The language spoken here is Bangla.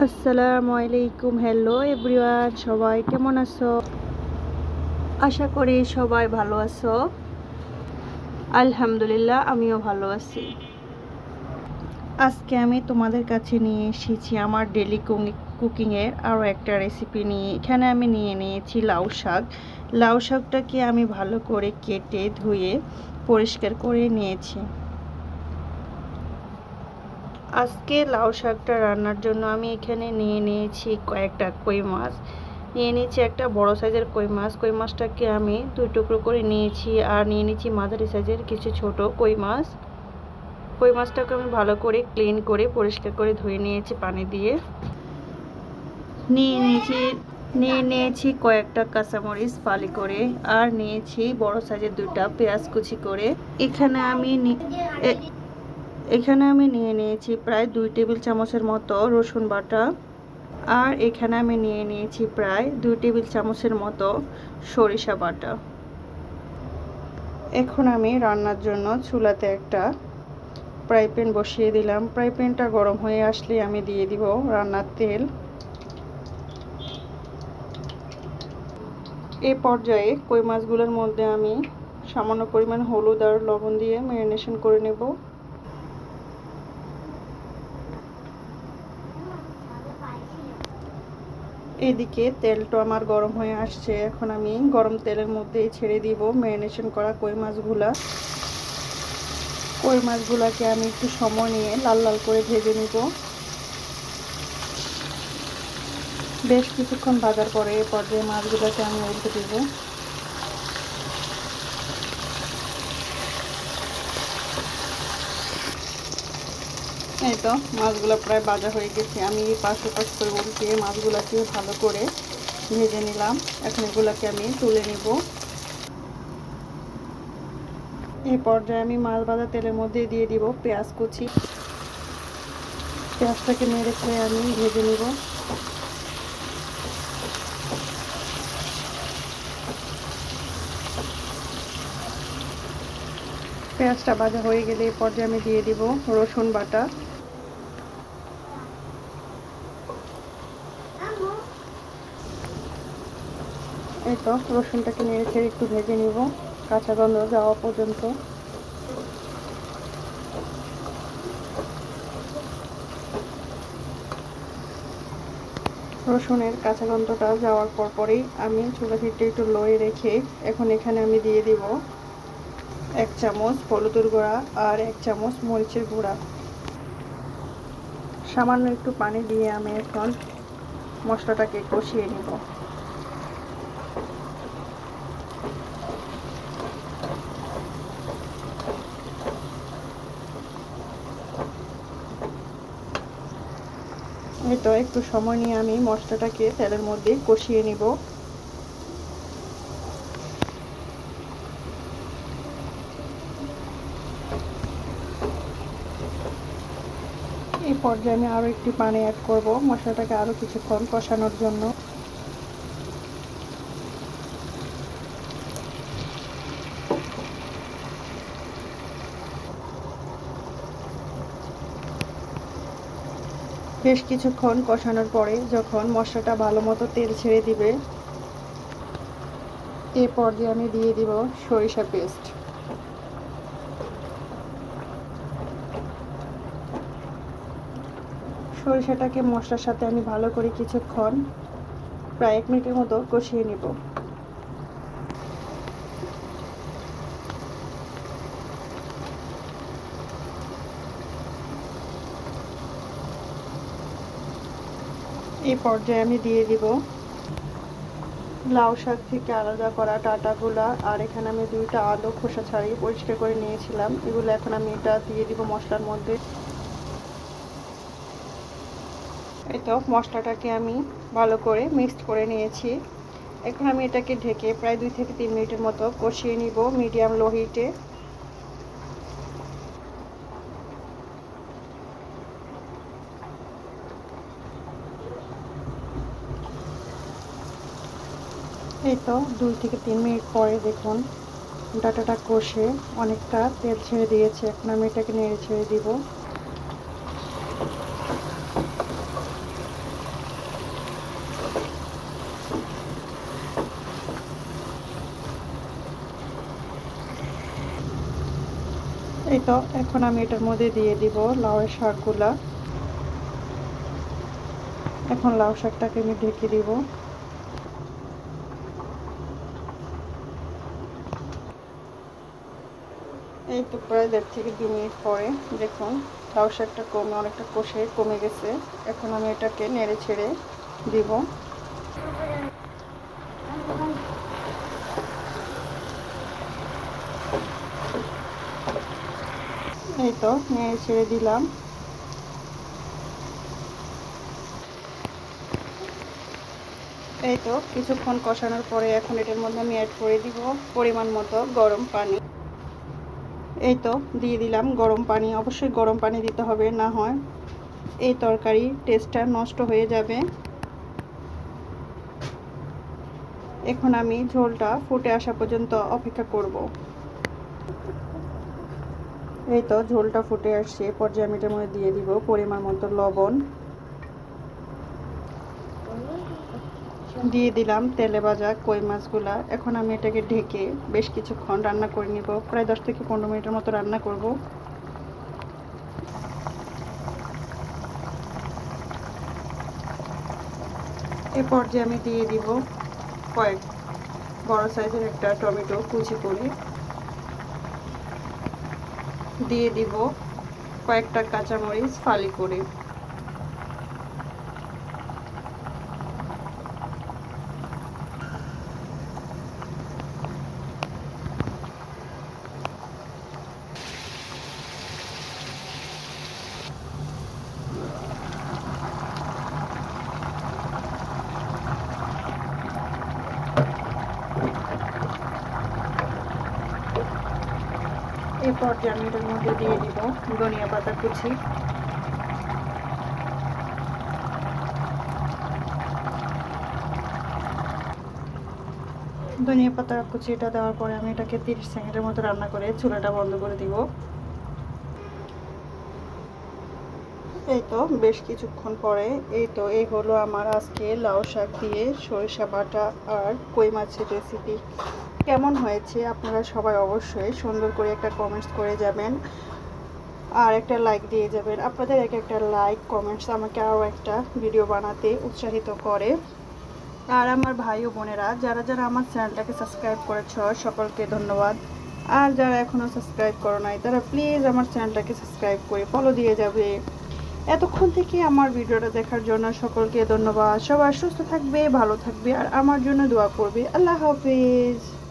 আসসালামু আলাইকুম হ্যালো এভরিওয়ান সবাই কেমন আছো? আশা করি সবাই ভালো আছো। আলহামদুলিল্লাহ, আমিও ভালো আছি। আজকে আমি তোমাদের কাছে নিয়ে এসেছি আমার ডেলি কুকিংয়ের আরও একটা রেসিপি নিয়ে। এখানে আমি নিয়ে নিয়েছি লাউ শাক। লাউ শাকটাকে আমি ভালো করে কেটে ধুয়ে পরিষ্কার করে নিয়েছি। আজকে লাউ শাকটা রান্নার জন্য আমি এখানে নিয়ে নিয়েছি কয়েকটা কই মাছ। নিয়ে নিয়েছি একটা বড় সাইজের কই মাছ। কই মাছটাকে আমি দুই টুকরো করে নিয়েছি আর নিয়ে নিয়েছি মাঝারি সাইজের কিছু ছোট কই মাছ। কই মাছটাকে আমি ভালো করে ক্লিন করে, পরিষ্কার করে ধুয়ে নিয়েছি পানি দিয়ে। নিয়ে নিয়েছি নিয়ে নিয়েছি কয়েকটা কাঁচামরিচ ফালি করে আর নিয়েছি বড় সাইজের দুটা পেঁয়াজ কুচি করে। এখানে আমি এখানে আমি নিয়ে নিয়েছি প্রায় দুই টেবিল চামচের মতো রসুন বাটা। আর এখানে আমি নিয়ে নিয়েছি প্রায় দুই টেবিল চামচের মতো সরিষা বাটা। এখন আমি রান্নার জন্য চুলাতে একটা ফ্রাই প্যান বসিয়ে দিলাম। ফ্রাই প্যানটা গরম হয়ে আসলে আমি দিয়ে দিব রান্নার তেল। এ পর্যায়ে কই মাছগুলোর মধ্যে আমি সামান্য পরিমাণ হলুদ আর লবণ দিয়ে ম্যারিনেশন করে নেব। এদিকে তেলটা আমার গরম হয়ে আসছে। এখন আমি গরম তেলের মধ্যে ছেড়ে দিব ম্যারিনেশন করা কই মাছগুলা। কই মাছগুলাকে আমি একটু সময় নিয়ে লাল লাল করে ভেজে নিব। বেশ কিছুক্ষণ ভাজার পরে এ পর্যায়ে মাছগুলোকে আমি উল্টে দিব। এই তো, মাছগুলো প্রায় ভাজা হয়ে গেছে। আমি পাশে পাশ করে উল্টিয়ে মাছগুলোকে ভালো করে ভেজে নিলাম। এখন এগুলোকে আমি তুলে নিব। এই পর্যায়ে আমি মাছ ভাজা তেলের মধ্যে দিয়ে দিব পেঁয়াজ কুচি। পেঁয়াজটাকে মেরে খেয়ে আমি ভেজে নিব। পেঁয়াজটা ভাজা হয়ে গেলে এই পর্যায়ে আমি দিয়ে দিব রসুন বাটা। এই তো, রসুনটাকে নেড়ে ছেড়ে একটু ভেজে নিব, কাঁচা গন্ধ যাওয়া পর্যন্ত। রসুনের কাঁচা গন্ধটা যাওয়ার পর পরেই আমি চুলা ফিটে একটু লয়ে রেখে এখন এখানে আমি দিয়ে দিব এক চামচ হলুদের গুঁড়া আর এক চামচ মরিচের গুঁড়া। সামান্য একটু পানি দিয়ে আমি এখন মশলাটাকে কষিয়ে নিব। তো একটু সময় নিয়ে আমি মশলাটাকে তেলের মধ্যে কষিয়ে নিব। এই পর্যায়ে আমি আরও একটি পানি অ্যাড করব, মশলাটাকে আরও কিছুক্ষণ কষানোর জন্য। বেশ কিছুক্ষণ কষানোর পরে যখন মশলাটা ভালো মতো তেল ছেড়ে দিবে, এ পর্যায়ে আমি দিয়ে দিব সরিষা পেস্ট। সরিষাটাকে মশলার সাথে আমি ভালো করে কিছুক্ষণ, প্রায় এক মিনিটের মতো কষিয়ে নিব। এই পর্যায়ে আমি দিয়ে দিব লাউ শাক থেকে আলাদা করা টাটাগুলা আর এখানে আমি দুইটা আলু খোসা ছাড়িয়ে পরিষ্কার করে নিয়েছিলাম। এগুলো এখন আমি এটা দিয়ে দিব মশলার মধ্যে। এই তো মশলাটাকে আমি ভালো করে মিক্সড করে নিয়েছি। এখন আমি এটাকে ঢেকে প্রায় দুই থেকে তিন মিনিটের মতো কষিয়ে নিব মিডিয়াম লো হিটে এই তো দুই থেকে তিন মিনিট পরে দেখুন ডাটাটা কষে অনেকটা তেল ছেড়ে দিয়েছে। এখন আমি এটাকে নেড়ে ছেড়ে দিব। এই তো, এখন আমি এটার মধ্যে দিয়ে দিব লাউয়ের শাকগুলা। এখন লাউ শাকটাকে আমি ঢেকে দিব। এই তো প্রায় দেড় থেকে দু মিনিট পরে দেখুন লাউ শাকটা কমে, অনেকটা কষে কমে গেছে। এখন আমি এটাকে নেড়ে ছেড়ে দিব। এই তো, নেড়ে ছেড়ে দিলাম। এই তো, কিছুক্ষণ কষানোর পরে এখন এটার মধ্যে আমি অ্যাড করে দিব পরিমাণ মতো গরম পানি। এই তো, দিয়ে দিলাম গরম পানি। অবশ্যই গরম পানি দিতে হবে, না হয় এই তরকারি টেস্টটা নষ্ট হয়ে যাবে। এখন আমি ঝোলটা ফুটে আসা পর্যন্ত অপেক্ষা করব। এই তো, ঝোলটা ফুটে আসছে। পর্যায়ে আমি মধ্যে দিয়ে দিব পরিমাণ মতো লবণ। দিয়ে দিলাম তেলে ভাজা কই মাছগুলা। এখন আমি এটাকে ঢেকে বেশ কিছুক্ষণ রান্না করে নিব। প্রায় দশ থেকে পনেরো মিনিটের মতো রান্না করব। এ পর্যায়ে আমি দিয়ে দিব কয়েক বড় সাইজের একটা টমেটো কুচি করে। দিয়ে দিব কয়েকটা কাঁচামরিচ ফালি করে। এরপর যে আমি এটার মধ্যে দিয়ে দিব ধনিয়া পাতা কুচি। ধনিয়া পাতা কুচিটা দেওয়ার পরে আমি এটাকে তিরিশ সেকেন্ডের মতো রান্না করে চুলাটা বন্ধ করে দিব। এই তো, বেশ কিছুক্ষণ পরে এই তো, এই হলো আমার আজকে লাউ শাক দিয়ে সরিষা বাটা আর কই মাছের রেসিপি কেমন হয়েছে? আপনারা সবাই অবশ্যই সুন্দর করে একটা কমেন্টস করে যাবেন আর একটা লাইক দিয়ে যাবেন। আপনাদের এক একটা লাইক কমেন্টস আমাকে আরও একটা ভিডিও বানাতে উৎসাহিত করে। আর আমার ভাই ও বোনেরা, যারা যারা আমার চ্যানেলটাকে সাবস্ক্রাইব করেছ, সকলকে ধন্যবাদ। আর যারা এখনও সাবস্ক্রাইব করো নাই, তারা প্লিজ আমার চ্যানেলটাকে সাবস্ক্রাইব করে ফলো দিয়ে যাবে। এতক্ষণ থেকে আমার ভিডিওটা দেখার জন্য সকলকে ধন্যবাদ। সবাই সুস্থ থাকবে, ভালো থাকবে, আর আমার জন্য দোয়া করবে। আল্লাহ হাফিজ।